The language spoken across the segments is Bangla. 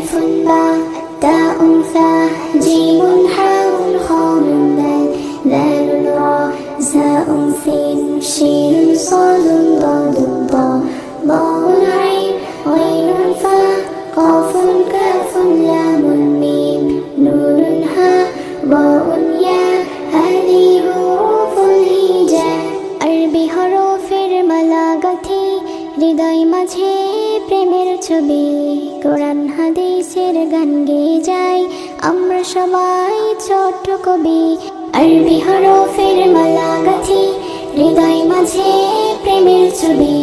ألف باء تاء ثاء جيم حاء خاء دال ذال راء زاء سين شين صاد সবাই ছোট কবি, আরবি হরফের মালা গাছি হৃদয় মাঝে প্রেমের ছবি।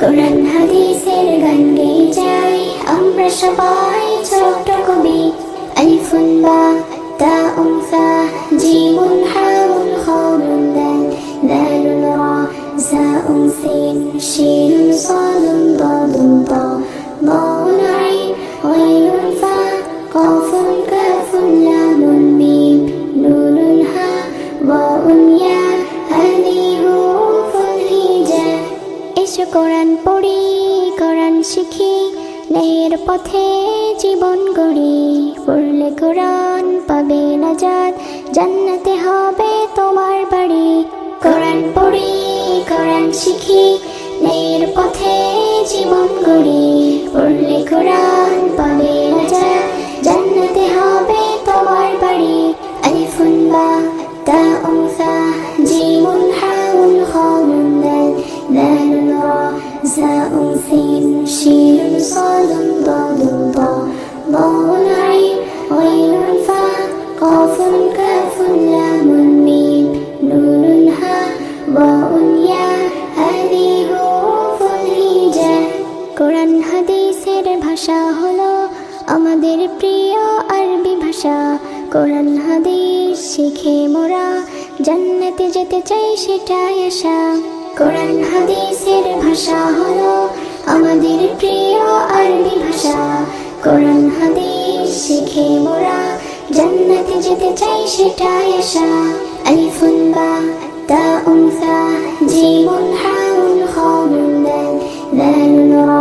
কোরআন, হাদিসের গান গেয়ে যাই, আমরা সবাই ছোট কবি। আলিফুন বা উমসা জীবন হাউন দুনিয়া হাদিবু ফুরিজা। এসো কোরআন পড়ি, কোরআন শিখি, ন্যায়ের পথে জীবন গড়ি। পড়লে কোরআন পাবে নাজাদ জান্নাতে হবে তোমার বাড়ি। কোরআন পড়ি, কোরআন শিখি, ন্যায়ের পথে জীবন গড়ি। পড়লে কোরআন পাবে কোরআন হাদিসের ভাষা হলো আমাদের প্রিয় আরবি ভাষা কোরআন হাদিস শিখে মোরা জান্নাতে যেতে চাই সেটাই আশা কোরআন হাদিসের ভাষা হলো আমাদের প্রিয় আরবি ভাষা কোরআন হাদিস শিখে মোরা জান্নাতে যেতে চাই সেটাই আশা আলিফুন বা তাউন ফা জিমুন হাউন খাউন দাল ذال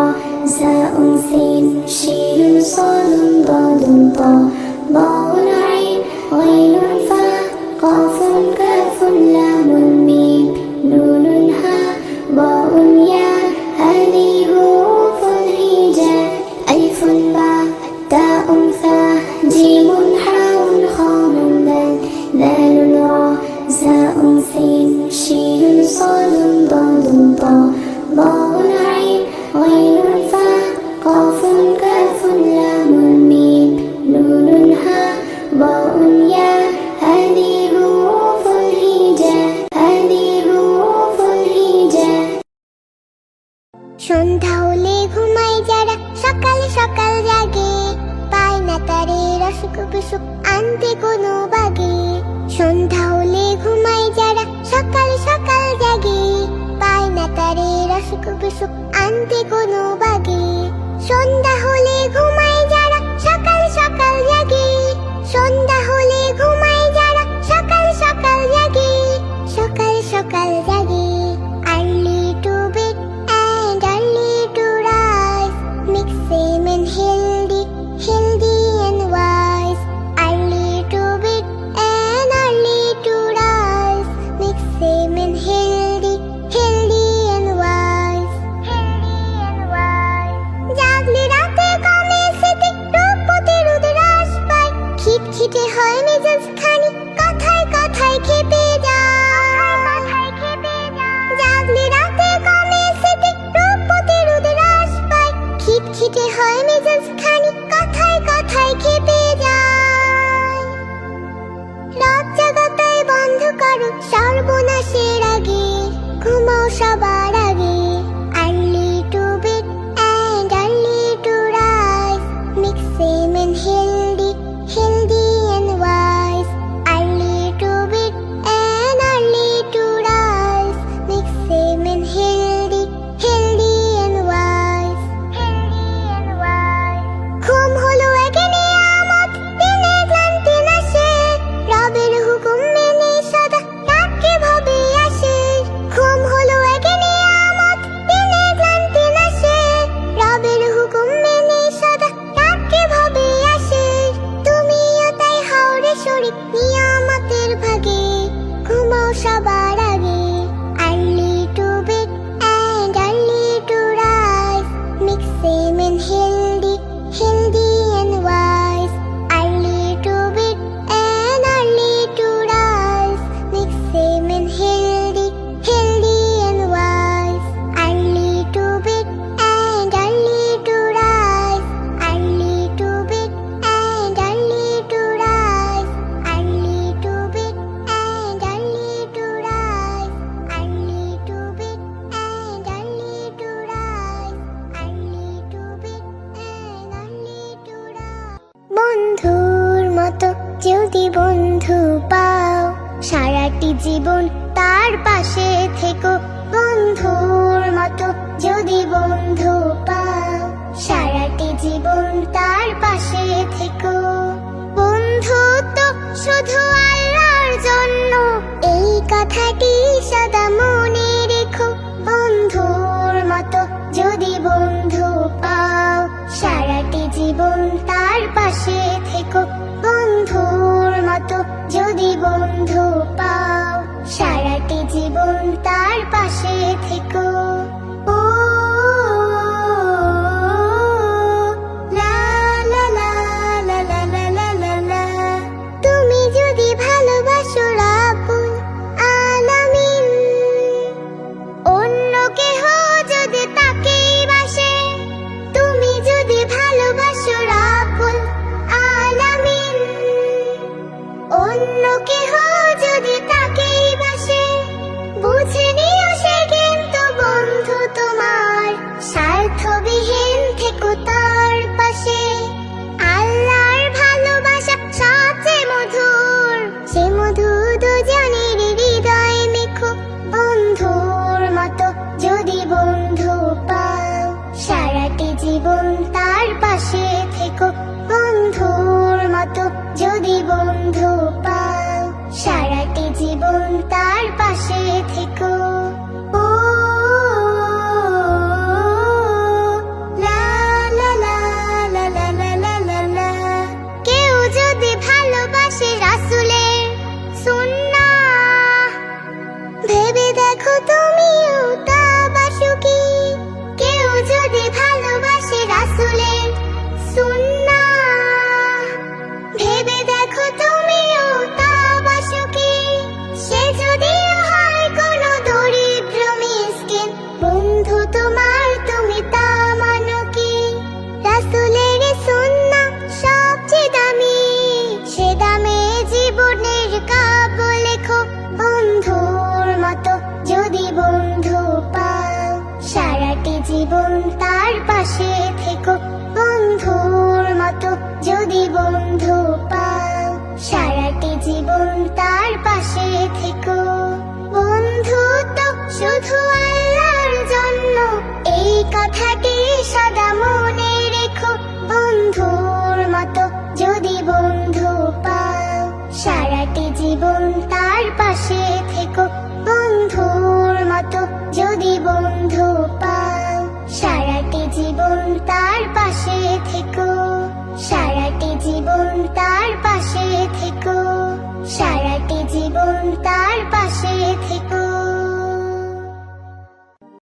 راء زاء سين شين صاد ضاد ضاء ضاء عين غين সকাল জাগে পায় না তারে রসুক বিসুক আনতে কোনো বাগে। সন্ধ্যা হলে ঘুমাই যারা, সকাল সকাল জাগে পায় না তারে রসুক বিসুক আনতে কোনো বাগে। সন্ধ্যা হলে ঘুমাই যারা, সকাল সকাল জাগে। সন্ধ্যা হলে ঘুমাই যারা, সকাল সকাল জাগে। সকাল সকাল একটি জীবন তার পাশে থেকো। বন্ধুর মতো যদি বন্ধু পাও, সারাটি জীবন তার পাশে থেকো। বন্ধু তো শুধু আল্লাহর জন্য, এই কথাটি সদা Santa জীবন তার পাশে থেকো। বন্ধুর মতো যদি বন্ধু পাও, সারাটি জীবন তার পাশে থেকো। বন্ধু তো শুধু আল্লাহর জন্য, এই কথাটি সদা মনে রেখো। বন্ধুর মতো যদি বন্ধু পাও, সারাটি জীবন তার পাশে থেকো। বন্ধুর মতো যদি বন্ধু পাও